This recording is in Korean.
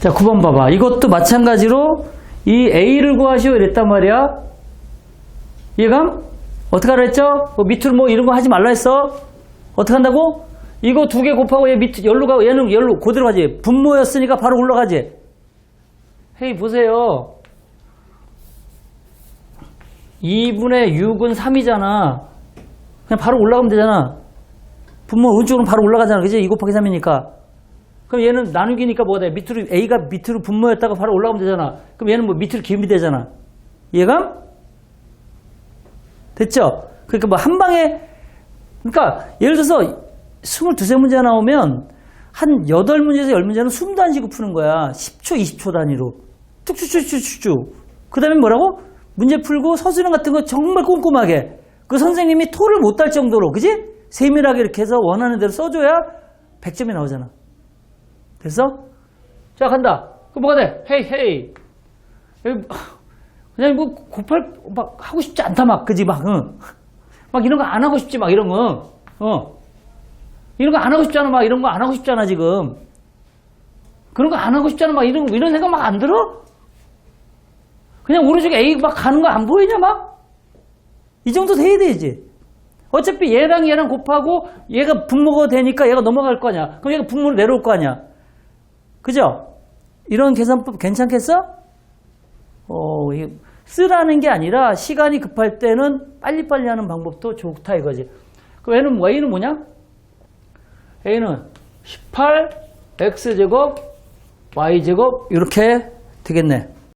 자, 9번 봐봐. 이것도 마찬가지로 이 A를 구하시오 이랬단 말이야. 이해감? 어떻게 하라 했죠? 뭐 밑으로 뭐 이런 거 하지 말라 했어? 어떻게 한다고? 이거 두 개 곱하고 얘 밑, 열로 가, 얘는 열로 그대로 가지. 분모였으니까 바로 올라가지. 헤이, 보세요. 2분의 6은 3이잖아. 그냥 바로 올라가면 되잖아. 분모 오른쪽으로 바로 올라가잖아. 그지? 2 곱하기 3이니까. 그럼 얘는 나누기니까 뭐가 돼? 밑으로, A가 밑으로 분모였다가 바로 올라가면 되잖아. 그럼 얘는 뭐 밑으로 기울이 되잖아. 이해감? 됐죠? 그러니까 뭐 한 방에, 그러니까 예를 들어서 22세 문제 나오면 한 8문제에서 10문제는 숨도 안 쉬고 푸는 거야. 10초, 20초 단위로. 뚝쭉쭉쭉쭉쭉. 그 다음에 뭐라고? 문제 풀고 서술형 같은 거 정말 꼼꼼하게. 그 선생님이 토를 못 달 정도로, 그지? 세밀하게 이렇게 해서 원하는 대로 써줘야 100점이 나오잖아. 됐어? 자, 간다. 그 뭐가 돼? 헤이, 헤이. 여기 그냥 뭐 곱할, 막 하고 싶지 않다, 막. 그지? 막, 응. 막 이런 거 안 하고 싶지, 막 이런 거. 어. 이런 거 안 하고 싶잖아, 막 이런 거 안 하고 싶잖아, 지금. 그런 거 안 하고 싶잖아, 막 이런, 이런 생각 막 안 들어? 그냥 오른쪽에 A 막 가는 거 안 보이냐, 막? 이 정도 돼야 되지. 어차피 얘랑 얘랑 곱하고 얘가 분모가 되니까 얘가 넘어갈 거 아니야. 그럼 얘가 분모로 내려올 거 아니야. 그죠? 이런 계산법 괜찮겠어? 어, 쓰라는 게 아니라 시간이 급할 때는 빨리빨리 하는 방법도 좋다 이거지. A는 뭐, A는 뭐냐? A는 18, X제곱, Y제곱, 이렇게 되겠네.